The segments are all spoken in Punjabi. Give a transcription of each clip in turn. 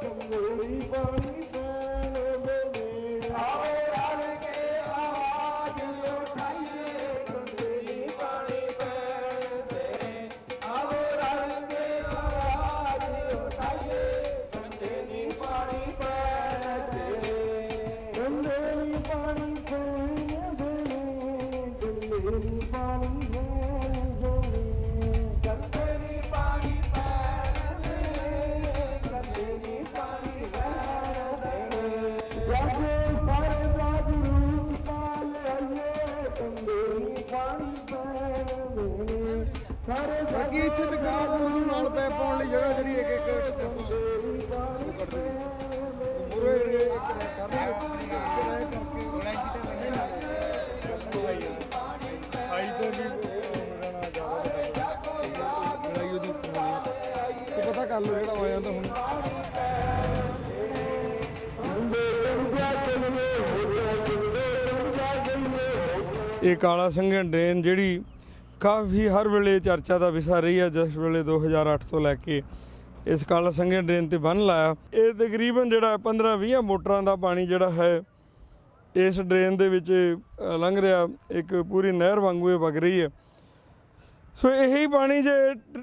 that we were ਨੀ ਪਾਣੀ ਪੈਣ ਸਾਰੇ ਬਾਕੀ ਇੱਥੇ ਵਿਕਾਸ ਨੂੰ ਨਾਲ ਪੈ ਪਾਉਣ ਲਈ ਜਗ੍ਹਾ ਜਿਹੜੀ ਇੱਕ ਇੱਕ ਸਟੈਪ ਪੂਰੇ ਜਿਹੜੇ ਕਰ ਰਹੇ ਕਰਕੇ 16 ਇੰਚੀ ਤੇ ਹਾਈ ਤੋਂ ਵੀ ਮੇਰਾ ਨਾ ਜ਼ਿਆਦਾ ਲੜਾਈ ਉਹਦੀ ਤੇ ਪਤਾ ਕਰ ਲਓ ਜਿਹੜਾ ਹੋ ਜਾਂਦਾ ਹੁਣ ਇਹ ਕਾਲਾ ਸੰਘਣ ਡਰੇਨ ਜਿਹੜੀ ਕਾਫੀ ਹਰ ਵੇਲੇ ਚਰਚਾ ਦਾ ਵਿਸ਼ਾ ਰਹੀ ਹੈ ਜਿਸ ਵੇਲੇ 2008 ਤੋਂ ਲੈ ਕੇ ਇਸ ਕਾਲਾ ਸੰਘਣ ਡਰੇਨ ਤੇ ਬੰਨ ਲਾਇਆ। ਇਹ ਤਕਰੀਬਨ ਜਿਹੜਾ 15-20 ਮੋਟਰਾਂ ਦਾ ਪਾਣੀ ਜਿਹੜਾ ਹੈ ਇਸ ਡਰੇਨ ਦੇ ਵਿੱਚ ਲੰਘ ਰਿਹਾ ਇੱਕ ਪੂਰੀ ਨਹਿਰ ਵਾਂਗੂ ਇਹ ਵਗ ਰਹੀ ਹੈ। ਸੋ ਇਹੀ ਪਾਣੀ ਜੇ ਟ-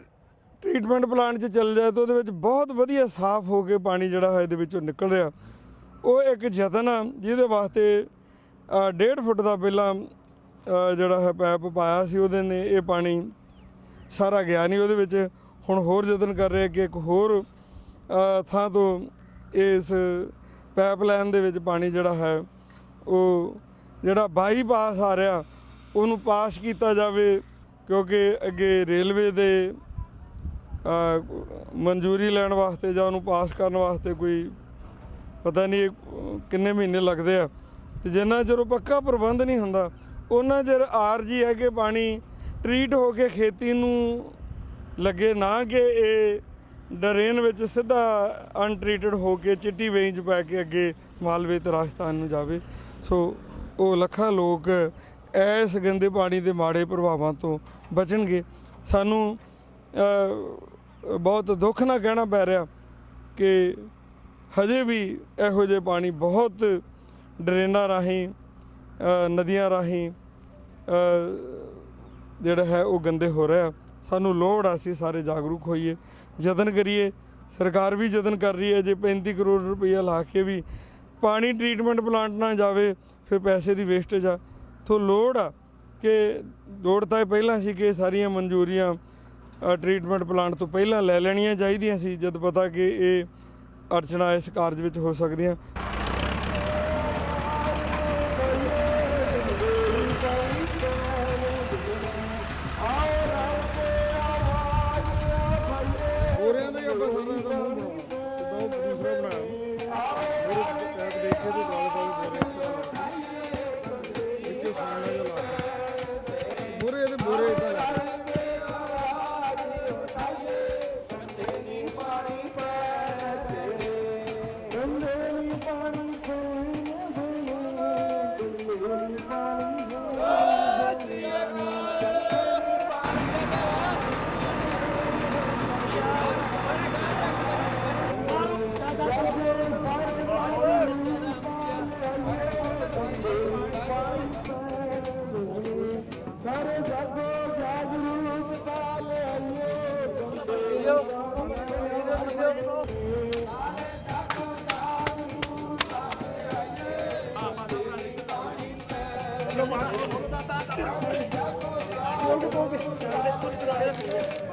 ਟ੍ਰੀਟਮੈਂਟ ਪਲਾਂਟ 'ਚ ਚੱਲ ਜਾਏ ਤਾਂ ਉਹਦੇ ਵਿੱਚ ਬਹੁਤ ਵਧੀਆ ਸਾਫ਼ ਹੋ ਕੇ ਪਾਣੀ ਜਿਹੜਾ ਹੈ ਇਹਦੇ ਵਿੱਚੋਂ ਨਿਕਲ ਰਿਹਾ। ਉਹ ਇੱਕ ਯਤਨ ਆ ਜਿਹਦੇ ਵਾਸਤੇ ਅ, ਡੇਢ ਫੁੱਟ ਦਾ ਪਹਿਲਾਂ ਜਿਹੜਾ ਹੈ ਪੈਪ ਪਾਇਆ ਸੀ ਉਹਦੇ ਨੇ ਇਹ ਪਾਣੀ ਸਾਰਾ ਗਿਆ ਨਹੀਂ ਉਹਦੇ ਵਿੱਚ। ਹੁਣ ਹੋਰ ਯਤਨ ਕਰ ਰਹੇ ਕਿ ਇੱਕ ਹੋਰ ਥਾਂ ਤੋਂ ਇਸ ਪਾਈਪਲਾਈਨ ਦੇ ਵਿੱਚ ਪਾਣੀ ਜਿਹੜਾ ਹੈ ਉਹ ਜਿਹੜਾ ਬਾਈਪਾਸ ਆ ਰਿਹਾ ਉਹਨੂੰ ਪਾਸ ਕੀਤਾ ਜਾਵੇ ਕਿਉਂਕਿ ਅੱਗੇ ਰੇਲਵੇ ਦੇ ਮਨਜ਼ੂਰੀ ਲੈਣ ਵਾਸਤੇ ਜਾਂ ਉਹਨੂੰ ਪਾਸ ਕਰਨ ਵਾਸਤੇ ਕੋਈ ਪਤਾ ਨਹੀਂ ਇਹ, ਕਿੰਨੇ ਮਹੀਨੇ ਲੱਗਦੇ ਆ। ਤੇ ਜਿੰਨਾ ਚਿਰ ਉਹ ਪੱਕਾ ਪ੍ਰਬੰਧ ਨਹੀਂ ਹੁੰਦਾ ਉਹਨਾਂ ਚਿਰ ਆਰਜੀ ਹੈ ਕਿ ਪਾਣੀ ਟਰੀਟ ਹੋ ਕੇ ਖੇਤੀ ਨੂੰ ਲੱਗੇ, ਨਾ ਕਿ ਇਹ ਡਰੇਨ ਵਿੱਚ ਸਿੱਧਾ ਅਨਟ੍ਰੀਟਡ ਹੋ ਕੇ ਚਿੱਟੀ ਵੇਈ 'ਚ ਪੈ ਕੇ ਅੱਗੇ ਮਾਲਵੇ ਤੇ ਰਾਜਸਥਾਨ ਨੂੰ ਜਾਵੇ। ਸੋ ਉਹ ਲੱਖਾਂ ਲੋਕ ਇਸ ਗੰਦੇ ਪਾਣੀ ਦੇ ਮਾੜੇ ਪ੍ਰਭਾਵਾਂ ਤੋਂ ਬਚਣਗੇ। ਸਾਨੂੰ ਬਹੁਤ ਦੁੱਖ ਨਾਲ ਕਹਿਣਾ ਪੈ ਰਿਹਾ ਕਿ ਹਜੇ ਵੀ ਇਹੋ ਜਿਹੇ ਪਾਣੀ ਬਹੁਤ ਡਰੇਨਾਂ ਰਾਹੀਂ ਨਦੀਆਂ ਰਾਹੀਂ ਜਿਹੜਾ ਹੈ ਉਹ ਗੰਦੇ ਹੋ ਰਿਹਾ ਸਾਨੂੰ ਲੋੜ ਆ ਅਸੀਂ ਸਾਰੇ ਜਾਗਰੂਕ ਹੋਈਏ। ਯਤਨ ਕਰੀਏ। ਸਰਕਾਰ ਵੀ ਯਤਨ ਕਰ ਰਹੀ ਹੈ। ਜੇ 35 ਕਰੋੜ ਰੁਪਈਆ ਲਾ ਕੇ ਵੀ ਪਾਣੀ ਟ੍ਰੀਟਮੈਂਟ ਪਲਾਂਟ ਨਾ ਜਾਵੇ, ਫਿਰ ਪੈਸੇ ਦੀ ਵੇਸਟੇਜ ਆ। ਤੋਂ ਲੋੜ ਆ ਕਿ ਲੋੜ ਤਾਂ ਇਹ ਪਹਿਲਾਂ ਸੀ ਕਿ ਸਾਰੀਆਂ ਮਨਜ਼ੂਰੀਆਂ ਟ੍ਰੀਟਮੈਂਟ ਪਲਾਂਟ ਤੋਂ ਪਹਿਲਾਂ ਲੈ ਲੈਣੀਆਂ ਚਾਹੀਦੀਆਂ ਸੀ। ਜਦ ਪਤਾ ਕਿ ਇਹ ਅੜਚਣਾ ਇਸ ਕਾਰਜ ਵਿੱਚ ਹੋ ਸਕਦੀਆਂ। ਜਾਗੋ ਜਾਗਰੂਕ ਕਾਲ ਆਈਏ ਕੰਦੇ ਬੋਲ ਕੇ ਬੋਲ ਕੇ